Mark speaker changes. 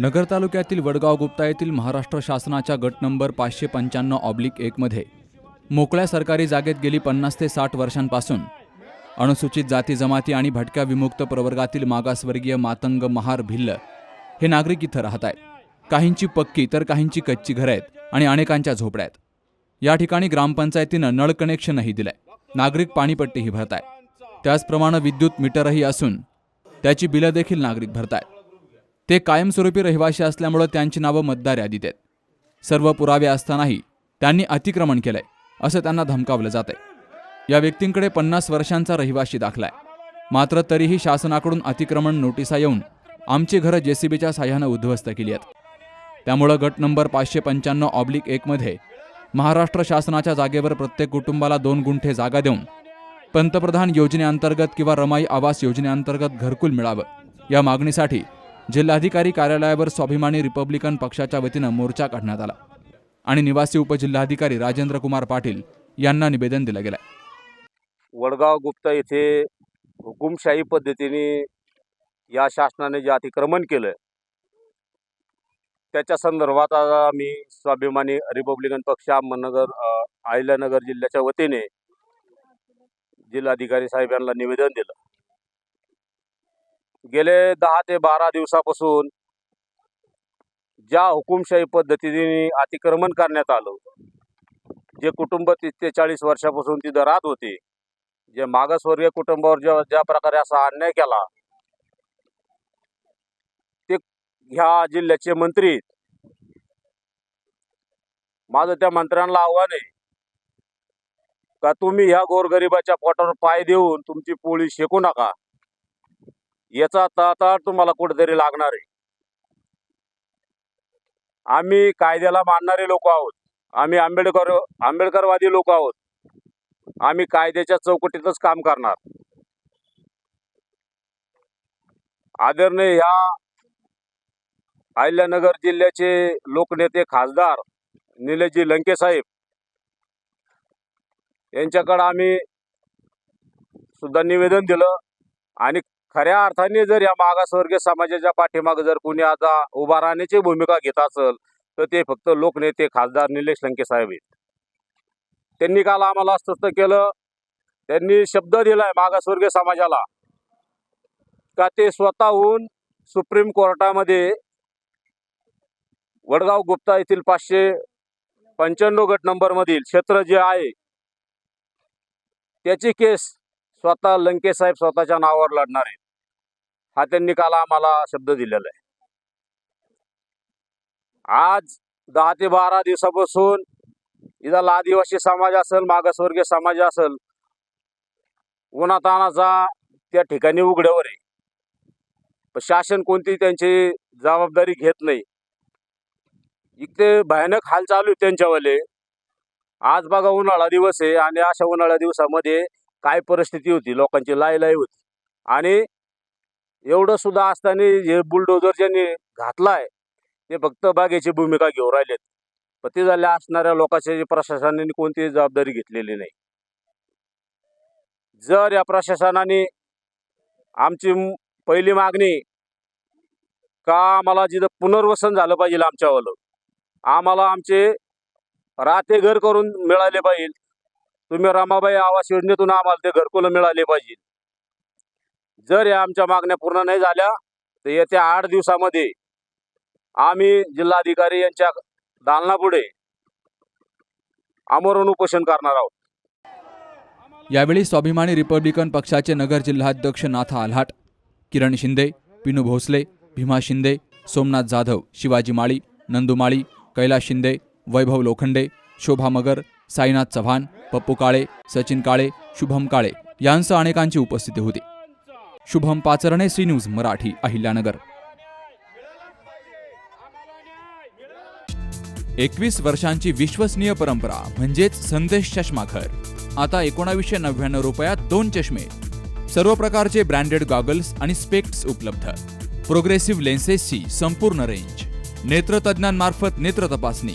Speaker 1: नगर तालुक्यातील वडगाव गुप्ता येथील महाराष्ट्र शासनाच्या गट नंबर पाचशे पंच्याण्णव ऑब्लिक एकमध्ये मोकळ्या सरकारी जागेत गेली पन्नास ते साठ वर्षांपासून अनुसूचित जाती जमाती आणि भटक्या विमुक्त प्रवर्गातील मागासवर्गीय मातंग महार भिल्ल हे नागरिक इथं राहत आहेत. काहींची पक्की तर काहींची कच्ची घरं आहेत आणि अनेकांच्या झोपड्या आहेत. या ठिकाणी ग्रामपंचायतीनं नळ कनेक्शनही दिलंय. नागरिक पाणीपट्टीही भरताय त्याचप्रमाणे विद्युत मीटरही असून त्याची बिलं देखील नागरिक भरतायत. ते कायमस्वरूपी रहिवाशी असल्यामुळं त्यांची नावं मतदार यादीत आहेत. सर्व पुरावे असतानाही त्यांनी अतिक्रमण केलंय असं त्यांना धमकावलं जातंय. या व्यक्तींकडे पन्नास वर्षांचा रहिवाशी दाखलाय. मात्र तरीही शासनाकडून अतिक्रमण नोटिसा येऊन आमची घरं जेसीबीच्या साह्यानं उद्ध्वस्त केली आहेत. त्यामुळं गट नंबर पाचशे पंच्याण्णव ऑब्लिक एकमध्ये महाराष्ट्र शासनाच्या जागेवर प्रत्येक कुटुंबाला दोन गुंठे जागा देऊन पंतप्रधान योजनेअंतर्गत किंवा रमाई आवास योजनेअंतर्गत घरकुल मिळावं या मागणीसाठी जिल्हाधिकारी कार्यालयावर स्वाभिमानी रिपब्लिकन पक्षाच्या वतीनं मोर्चा काढण्यात आला. आणि निवासी उपजिल्हाधिकारी राजेंद्र कुमार पाटील यांना निवेदन दिलं गेलं
Speaker 2: वडगाव गुप्ता येथे हुकुमशाही पद्धतीने या शासनाने जे अतिक्रमण केलं त्याच्या संदर्भात आज आम्ही स्वाभिमानी रिपब्लिकन पक्ष अहमदनगर अहिल्यानगर जिल्ह्याच्या वतीने जिल्हाधिकारी साहेब यांना निवेदन दिलं. गेले दहा ते बारा दिवसापासून ज्या हुकुमशाही पद्धतीने अतिक्रमण करण्यात आलं जे कुटुंब तीस ते चाळीस वर्षापासून तिथं राहत होते जे मागासवर्गीय कुटुंबावर ज्या ज्या प्रकारे असा अन्याय केला ते ह्या जिल्ह्याचे मंत्री माझं त्या मंत्र्यांना आव्हान आहे का तुम्ही ह्या गोरगरिबाच्या पोटावर पाय देऊन तुमची पोळी शेकू नका. याचा आता तुम्हाला कुठेतरी लागणार आहे. आम्ही कायद्याला मानणारे लोक आहोत. आम्ही आंबेडकर आंबेडकरवादी लोक आहोत. आम्ही कायद्याच्या चौकटीतच काम करणार. आदरणीय ह्या अहिल्यानगर जिल्ह्याचे लोकनेते खासदार निलेशजी लंके साहेब यांच्याकडं आम्ही सुद्धा निवेदन दिलं आणि खऱ्या अर्थाने जर या मागासवर्गीय समाजाच्या पाठीमागे जर कोणी आता उभा राहण्याची भूमिका घेत असेल तर ते फक्त लोकनेते खासदार निलेश लंके साहेब आहेत. त्यांनी काल आम्हाला अस्वस्थ केलं त्यांनी शब्द दिलाय मागासवर्गीय समाजाला का ते स्वतःहून सुप्रीम कोर्टामध्ये वडगाव गुप्ता येथील पाचशे पंच्याण्णव गट नंबरमधील क्षेत्र जे आहे त्याची केस स्वतः लंके साहेब स्वतःच्या नावावर लढणार आहेत. हा त्यांनी काल आम्हाला शब्द दिलेला आहे. आज दहा ते बारा दिवसापासून इथला आदिवासी समाज असेल मागासवर्गीय समाज असेल उन्हातानाचा त्या ठिकाणी उघड्यावर आहे. पण शासन कोणती त्यांची जबाबदारी घेत नाही. इथे भयानक हाल चालू आहे त्यांच्यावाले. आज बघा उन्हाळा दिवस आहे आणि अशा उन्हाळ्या दिवसामध्ये काय परिस्थिती होती लोकांची लाई लाई होती. आणि एवढं सुद्धा असताना हे बुलडोजर ज्यांनी घातलाय ते फक्त बागेची भूमिका घेऊन राहिलेत. पण ते झाल्या असणाऱ्या लोकांची प्रशासनाने कोणतीही जबाबदारी घेतलेली नाही. जर या प्रशासनाने आमची पहिली मागणी का आम्हाला जिथं पुनर्वसन झालं पाहिजे आमच्यावालं आम्हाला आमचे राहते घर करून मिळाले पाहिजे तुम्ही रमाबाई आवास योजनेतून आम्हाला ते घरकुलं मिळाले पाहिजे. जर या आमच्या मागण्या पूर्ण नाही झाल्या तर येत्या आठ दिवसामध्ये आम्ही जिल्हाधिकारी यांच्या दालनापुढे आमरण उपोषण करणार आहोत.
Speaker 1: यावेळी स्वाभिमानी रिपब्लिकन पक्षाचे नगर जिल्हाध्यक्ष नाथा आल्हाट किरण शिंदे पिनू भोसले भीमा शिंदे सोमनाथ जाधव शिवाजी माळी नंदू माळी कैलास शिंदे वैभव लोखंडे शोभा मगर साईनाथ चव्हाण पप्पू काळे सचिन काळे शुभम काळे यांसह अनेकांची उपस्थिती होती. Shubham Pacharne C news Marathi Ahilyanagar. एकवीस वर्षांची विश्वसनीय परंपरा म्हणजेच संदेश चष्माघर. आता एकोणावीसशे नव्याण्णव रुपयात दोन चष्मे. सर्व प्रकारचे ब्रँडेड गॉगल्स आणि स्पेक्ट्स उपलब्ध. प्रोग्रेसिव्ह लेन्सेसची संपूर्ण रेंज. नेत्रतज्ज्ञांमार्फत नेत्र तपासणी.